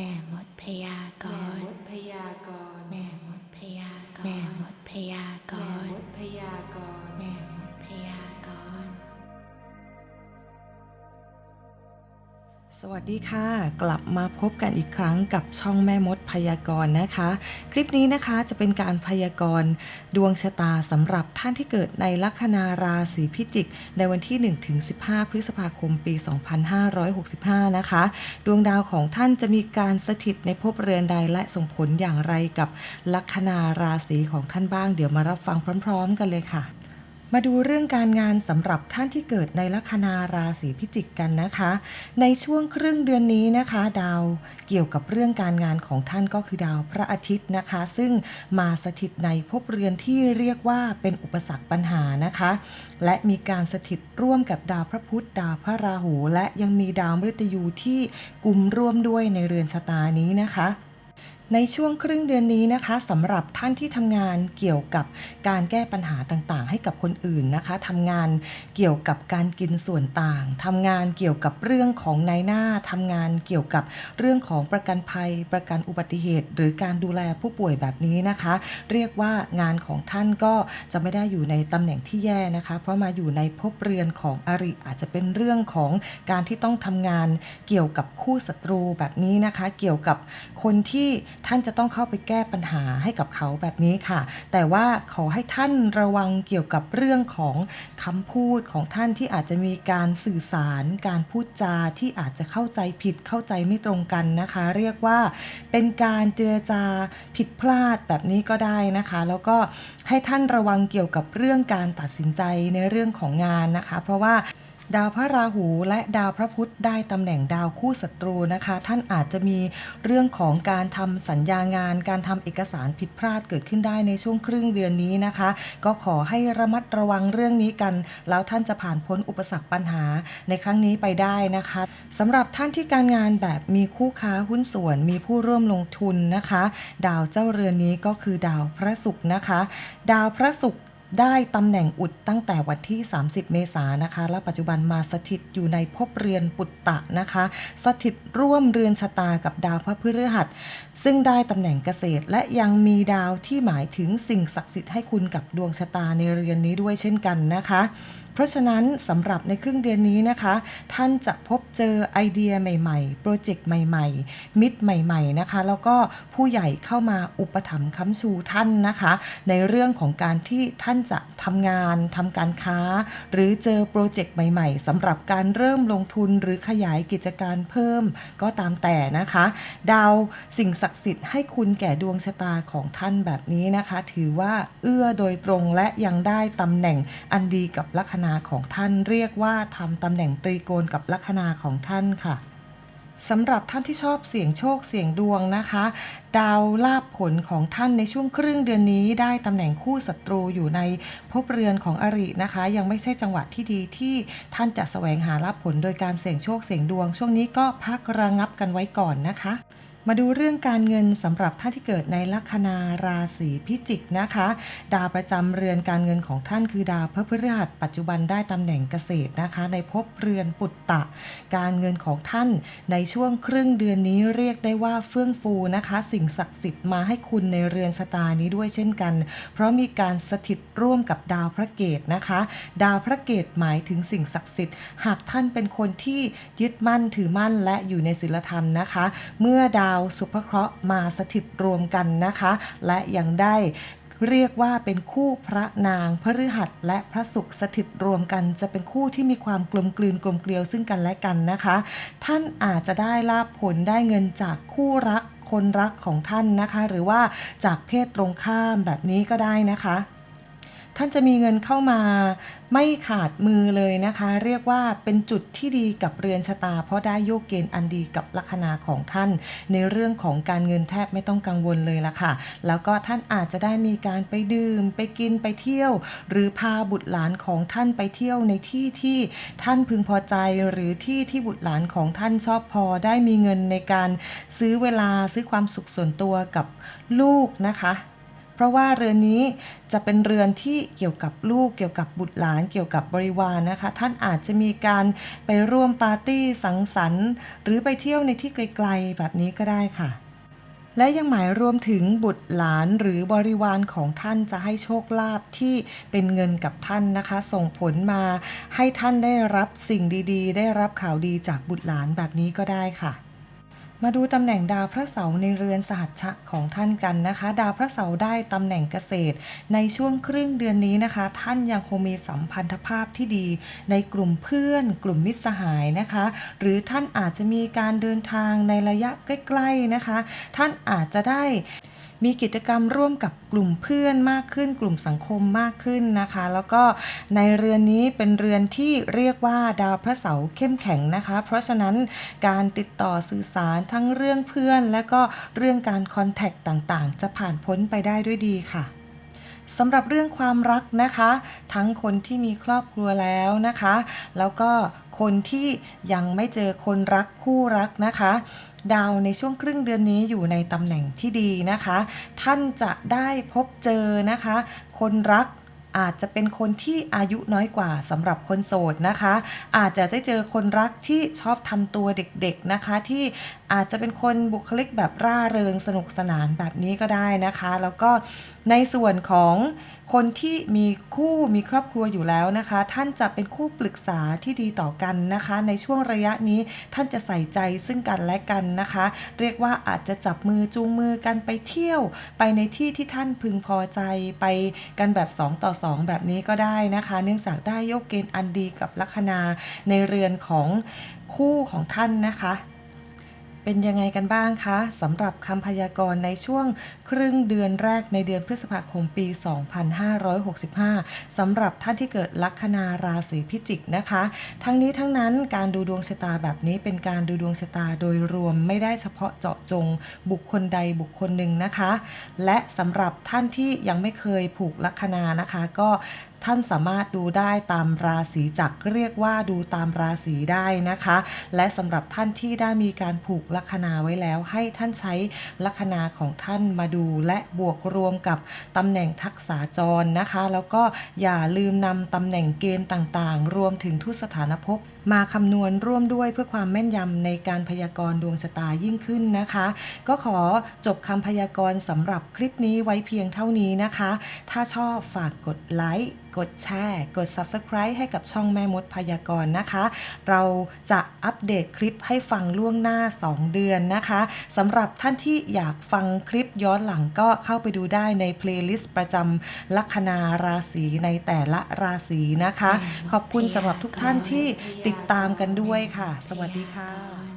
แม่มดพยากแม่รมดพยากรณ์แม่มดพยากรแม่มดพยากแม่รมดพยากรณ์แม่มดพยากร สวัสดีค่ะ กลับมาพบกันอีกครั้งกับช่องแม่มดพยากรณ์นะคะ คลิปนี้นะคะจะเป็นการพยากรณ์ดวงชะตาสำหรับท่านที่เกิดในลัคนาราศีพิจิก ในวันที่ 1-15 พฤษภาคมปี 2565 นะคะ ดวงดาวของท่านจะมีการสถิตในภพเรือนใดและส่งผลอย่างไรกับลัคนาราศีของท่านบ้าง เดี๋ยวมารับฟังพร้อม ๆ กันเลยค่ะ มาดูเรื่องการงานสำหรับท่านที่เกิดในลัคนาราศีพิจิกกันนะคะ ในช่วงครึ่งเดือนนี้นะคะ ดาวเกี่ยวกับเรื่องการงานของท่านก็คือดาวพระอาทิตย์นะคะ ซึ่งมาสถิตในภพเรือนที่เรียกว่าเป็นอุปสรรคปัญหานะคะ และมีการสถิตร่วมกับดาวพระพุธดาวพระราหู และยังมีดาวมฤตยูที่กลุ่มร่วมด้วยในเรือนชะตานี้นะคะ ในช่วงครึ่งเดือนนี้นะคะสำหรับท่านที่ทำงานเกี่ยวกับการแก้ปัญหาต่างๆ ให้กับคนอื่นนะคะทำงานเกี่ยวกับการกินส่วนต่างทำงานเกี่ยวกับเรื่องของนายหน้าทำงานเกี่ยวกับเรื่องของประกันภัย ประกันอุบัติเหตุ หรือการดูแลผู้ป่วยแบบนี้นะคะ เรียกว่างานของท่านก็จะไม่ได้อยู่ในตำแหน่งที่แย่นะคะ เพราะมาอยู่ในภพเรือนของอริอาจจะเป็นเรื่องของการที่ต้องทำงานเกี่ยวกับคู่ศัตรูแบบนี้นะคะ เกี่ยวกับคนที่ท่านจะต้องเข้าไปแก้ปัญหาให้กับเขาแบบนี้ค่ะ แต่ว่าขอให้ท่านระวังเกี่ยวกับเรื่องของคำพูดของท่านที่อาจจะมีการสื่อสาร การพูดจาที่อาจจะเข้าใจผิดเข้าใจไม่ตรงกันนะคะ เรียกว่าเป็นการเจรจาผิดพลาดแบบนี้ก็ได้นะคะ แล้วก็ให้ท่านระวังเกี่ยวกับเรื่องการตัดสินใจในเรื่องของงานนะคะ เพราะว่า ดาวพระราหูและดาวพระพุธได้ตำแหน่งดาวคู่ศัตรูนะคะ ท่านอาจจะมีเรื่องของการทำสัญญางาน การทำเอกสารผิดพลาดเกิดขึ้นได้ในช่วงครึ่งเดือนนี้นะคะ ก็ขอให้ระมัดระวังเรื่องนี้กัน แล้วท่านจะผ่านพ้นอุปสรรคปัญหาในครั้งนี้ไปได้นะคะสำหรับท่านที่การงานแบบมีคู่ค้าหุ้นส่วน มีผู้ร่วมลงทุนนะคะ ดาวเจ้าเรือนนี้ก็คือดาวพระศุกร์นะคะ ดาวพระศุกร์ ได้ตำแหน่งอุดตั้งแต่วันที่ 30 เมษายนนะคะ และปัจจุบันมาสถิตอยู่ในภพเรือนปุตตะนะคะ สถิตร่วมเรือนชะตากับดาวพระพฤหัส ซึ่งได้ตำแหน่งเกษตร และยังมีดาวที่หมายถึงสิ่งศักดิ์สิทธิ์ให้คุณกับดวงชะตาในเรือนนี้ด้วยเช่นกันนะคะ เพราะฉะนั้นสำหรับในครึ่งเดือนนี้นะคะ ท่านจะพบเจอไอเดียใหม่ๆ โปรเจกต์ใหม่ ๆ มิตรใหม่ ๆนะคะ แล้วก็ผู้ใหญ่เข้ามาอุปถัมภ์ค้ำชูท่านนะคะ ในเรื่องของการที่ท่านจะทำงานทำการค้า หรือเจอโปรเจกต์ใหม่ๆสำหรับการเริ่มลงทุนหรือขยายกิจการเพิ่มก็ตามแต่นะคะ ดาวสิ่งศักดิ์สิทธิ์ให้คุณแก่ดวงชะตาของท่านแบบนี้นะคะ ถือว่าเอื้อโดยตรงและยังได้ตำแหน่งอันดีกับลัคนาของท่านเรียกว่าทำตำแหน่งตรีโกณกับลัคนาของท่านค่ะ สำหรับท่านที่ชอบเสี่ยงโชคเสี่ยงดวงนะคะ ดาวลาบผลของท่านในช่วงครึ่งเดือนนี้ ได้ตำแหน่งคู่ศัตรูอยู่ในภพเรือนของอรินะคะ ยังไม่ใช่จังหวะที่ดีที่ท่านจะแสวงหาลาบผลโดยการเสี่ยงโชคเสี่ยงดวง ช่วงนี้ก็พักระงับกันไว้ก่อนนะคะ มาดูเรื่องการเงินสำหรับท่านที่เกิดในลัคนาราศีพิจิกนะคะ ดาวประจำเรือนการเงินของท่านคือดาวพระพฤหัสปัจจุบันได้ตำแหน่งเกษตรนะคะ ในภพเรือนปุตตะ การเงินของท่านในช่วงครึ่งเดือนนี้เรียกได้ว่าเฟื่องฟูนะคะ สิ่งศักดิ์สิทธิ์มาให้คุณในเรือนชะตานี้ด้วยเช่นกัน เพราะมีการสถิตร่วมกับดาวพระเกตนะคะ ดาวพระเกตหมายถึงสิ่งศักดิ์สิทธิ์ หากท่านเป็นคนที่ยึดมั่นถือมั่นและอยู่ในศีลธรรมนะคะ เมื่อดาวสุภเคราะห์มาสถิตรวมกันนะคะ และยังได้เรียกว่าเป็นคู่พระนางพฤหัสและพระศุกร์สถิตรวมกัน จะเป็นคู่ที่มีความกลมกลืนกลมเกลียวซึ่งกันและกันนะคะ ท่านอาจจะได้ลาบผลได้เงินจากคู่รักคนรักของท่านนะคะ หรือว่าจากเพศตรงข้ามแบบนี้ก็ได้นะคะ ท่านจะมีเงินเข้ามาไม่ขาดมือเลยนะคะ เรียกว่าเป็นจุดที่ดีกับเรือนชะตา เพราะได้โยกเกณฑ์อันดีกับลัคนาของท่าน ในเรื่องของการเงินแทบไม่ต้องกังวลเลยละค่ะ แล้วก็ท่านอาจจะได้มีการไปดื่ม ไปกินไปเที่ยว หรือพาบุตรหลานของท่านไปเที่ยวในที่ที่ท่านพึงพอใจหรือที่ที่บุตรหลานของท่านชอบพอได้มีเงินในการซื้อเวลาซื้อความสุขส่วนตัวกับลูกนะคะ เพราะว่าเรือนนี้จะเป็นเรือนที่เกี่ยวกับลูกเกี่ยวกับบุตรหลานเกี่ยวกับบริวารนะคะ ท่านอาจจะมีการไปร่วมปาร์ตี้สังสรรค์ หรือไปเที่ยวในที่ไกลๆแบบนี้ก็ได้ค่ะและยังหมายรวมถึงบุตรหลานหรือบริวารของท่านจะให้โชคลาภที่เป็นเงินกับท่านนะคะ ส่งผลมาให้ท่านได้รับสิ่งดีๆ ได้รับข่าวดีจากบุตรหลานแบบนี้ก็ได้ค่ะ มาดูตำแหน่งดาวพระเสาร์ในเรือนสหัชชะของท่านกันนะคะ ดาวพระเสาร์ได้ตำแหน่งเกษตร ในช่วงครึ่งเดือนนี้นะคะ ท่านยังคงมีสัมพันธภาพที่ดี ในกลุ่มเพื่อน กลุ่มมิตรสหายนะคะ หรือท่านอาจจะมีการเดินทางในระยะใกล้ๆนะคะ ท่านอาจจะได้ มีกิจกรรมร่วมกับกลุ่มเพื่อนมากขึ้น กลุ่มสังคมมากขึ้นนะคะ แล้วก็ในเรือนนี้เป็นเรือนที่เรียกว่าดาวพระเสาร์เข้มแข็งนะคะ เพราะฉะนั้นการติดต่อสื่อสารทั้งเรื่องเพื่อน และก็เรื่องการคอนแทคต่างๆ จะผ่านพ้นไปได้ด้วยดีค่ะสำหรับเรื่องความรักนะคะ ทั้งคนที่มีครอบครัวแล้วนะคะ แล้วก็คนที่ยังไม่เจอคนรักคู่รักนะคะ ดาวในช่วงครึ่งเดือนนี้อยู่ในตำแหน่งที่ดีนะคะ ท่านจะได้พบเจอนะคะ คนรักอาจจะเป็นคนที่อายุน้อยกว่าสำหรับคนโสดนะคะ อาจจะได้เจอคนรักที่ชอบทำตัวเด็กๆนะคะ ที่ อาจจะเป็นคนบุคลิกแบบร่าเริงสนุกสนานแบบนี้ก็ได้นะคะ แล้วก็ในส่วนของคนที่มีคู่มีครอบครัวอยู่แล้วนะคะ ท่านจะเป็นคู่ปรึกษาที่ดีต่อกันนะคะ ในช่วงระยะนี้ท่านจะใส่ใจซึ่งกันและกันนะคะ เรียกว่าอาจจะจับมือจูงมือกันไปเที่ยว ไปในที่ที่ท่านพึงพอใจไปกันแบบ 2 ต่อ 2 แบบนี้ก็ได้นะคะ เนื่องจากได้โยกเกณฑ์อันดีกับลัคนาในเรือนของคู่ของท่านนะคะ เป็นยังไงกันบ้างคะสำหรับคำพยากรณ์ในช่วงครึ่งเดือนแรกในเดือนพฤษภาคมปี 2565สำหรับท่านที่เกิดลัคนาราศีพิจิกนะคะ ทั้งนี้ทั้งนั้นการดูดวงชะตาแบบนี้เป็นการดูดวงชะตาโดยรวมไม่ได้เฉพาะเจาะจงบุคคลใดบุคคลหนึ่งนะคะ และสำหรับท่านที่ยังไม่เคยผูกลัคนานะคะ ก็ ท่านสามารถดูได้ตามราศีจักเรียกว่าดูตามราศีได้นะคะ และสำหรับท่านที่ได้มีการผูกลัคนาไว้แล้ว ให้ท่านใช้ลัคนาของท่านมาดูและบวกรวมกับตำแหน่งทักษาจรนะคะ แล้วก็อย่าลืมนำตำแหน่งเกณฑ์ต่างๆ รวมถึงทุตสถานภพ มาคำนวณร่วมด้วยเพื่อความแม่นยำในการพยากรณ์ดวงชะตายิ่งขึ้นนะคะ ก็ขอจบคำพยากรณ์สำหรับคลิปนี้ไว้เพียงเท่านี้นะคะ ถ้าชอบฝากกดไลค์กดแชร์ กด Subscribe ให้กับช่องแม่มดพยากรณ์นะคะ เราจะอัปเดตคลิปให้ฟังล่วงหน้า 2 เดือนนะคะสำหรับท่านที่อยากฟังคลิปย้อนหลังก็เข้าไปดูได้ในเพลย์ลิสต์ประจำลัคนาราศีในแต่ละราศีนะคะ ขอบคุณสำหรับทุกท่านที่ติดตามกันด้วยค่ะ สวัสดีค่ะ